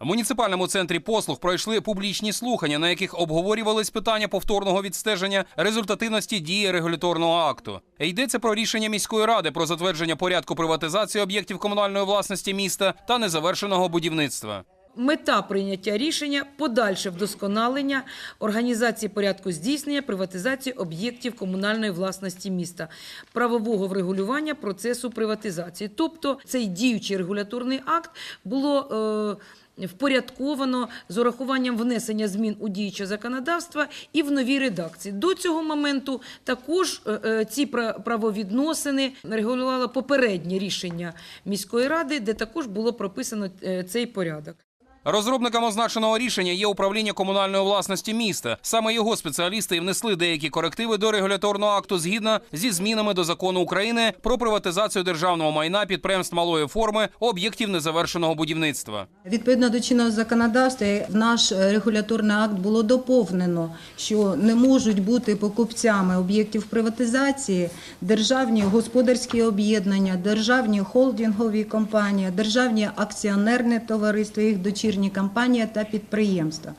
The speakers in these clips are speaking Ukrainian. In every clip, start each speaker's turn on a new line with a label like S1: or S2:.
S1: В муніципальному центрі послуг пройшли публічні слухання, на яких обговорювались питання повторного відстеження результативності дії регуляторного акту. Йдеться про рішення міської ради про затвердження порядку приватизації об'єктів комунальної власності міста та незавершеного будівництва.
S2: Мета прийняття рішення подальше вдосконалення організації порядку здійснення приватизації об'єктів комунальної власності міста, правового врегулювання процесу приватизації. Тобто цей діючий регуляторний акт було. Е- Впорядковано з урахуванням внесення змін у діюче законодавство і в новій редакції. До цього моменту також е, е, ці пра- правовідносини регулювало попереднє рішення міської ради, де також було прописано цей порядок.
S1: Розробником означеного рішення є управління комунальної власності міста. Саме його спеціалісти і внесли деякі корективи до регуляторного акту згідно зі змінами до закону України про приватизацію державного майна підприємств малої форми об'єктів незавершеного будівництва.
S3: Відповідно до чинного законодавства, в наш регуляторний акт було доповнено, що не можуть бути покупцями об'єктів приватизації державні господарські об'єднання, державні холдингові компанії, державні акціонерні товариства, їх дочірні компанії та підприємства,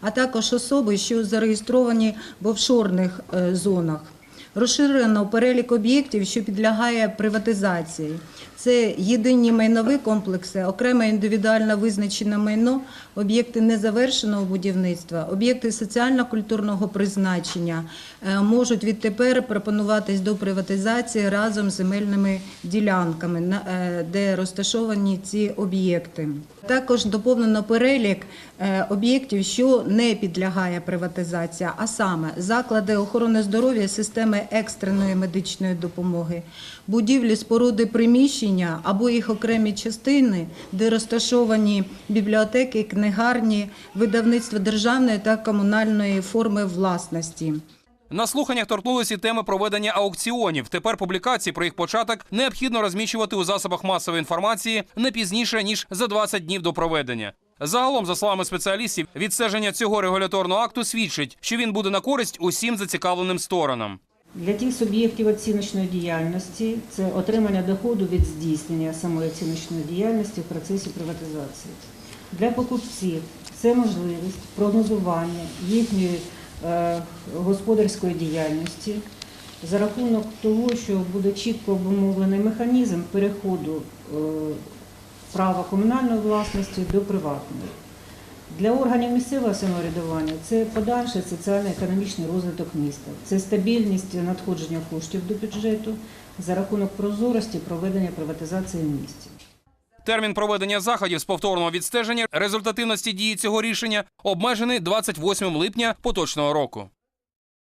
S3: а також особи, що зареєстровані в офшорних е, зонах. Розширено перелік об'єктів, що підлягає приватизації. Це єдині майнові комплекси, окреме індивідуально визначене майно, об'єкти незавершеного будівництва, об'єкти соціально-культурного призначення е, можуть відтепер пропонуватись до приватизації разом з земельними ділянками, е, де розташовані ці об'єкти. Також доповнено перелік е, об'єктів, що не підлягає приватизації, а саме заклади охорони здоров'я, системи екстреної медичної допомоги, будівлі, споруди приміщення або їх окремі частини, де розташовані бібліотеки, книгарні, видавництва державної та комунальної форми власності.
S1: На слуханнях торкнулися і теми проведення аукціонів. Тепер публікації про їх початок необхідно розміщувати у засобах масової інформації не пізніше ніж за 20 днів до проведення. Загалом, за словами спеціалістів, відстеження цього регуляторного акту свідчить, що він буде на користь усім зацікавленим сторонам.
S4: Для тих суб'єктів оціночної діяльності це отримання доходу від здійснення самої оціночної діяльності в процесі приватизації. Для покупців це можливість прогнозування їхньої господарської діяльності за рахунок того, що буде чітко обумовлений механізм переходу е, права комунальної власності до приватної. Для органів місцевого самоврядування це подальший соціально-економічний розвиток міста, це стабільність надходження коштів до бюджету за рахунок прозорості проведення приватизації в місті.
S1: Термін проведення заходів з повторного відстеження результативності дії цього рішення обмежений 28 липня поточного року.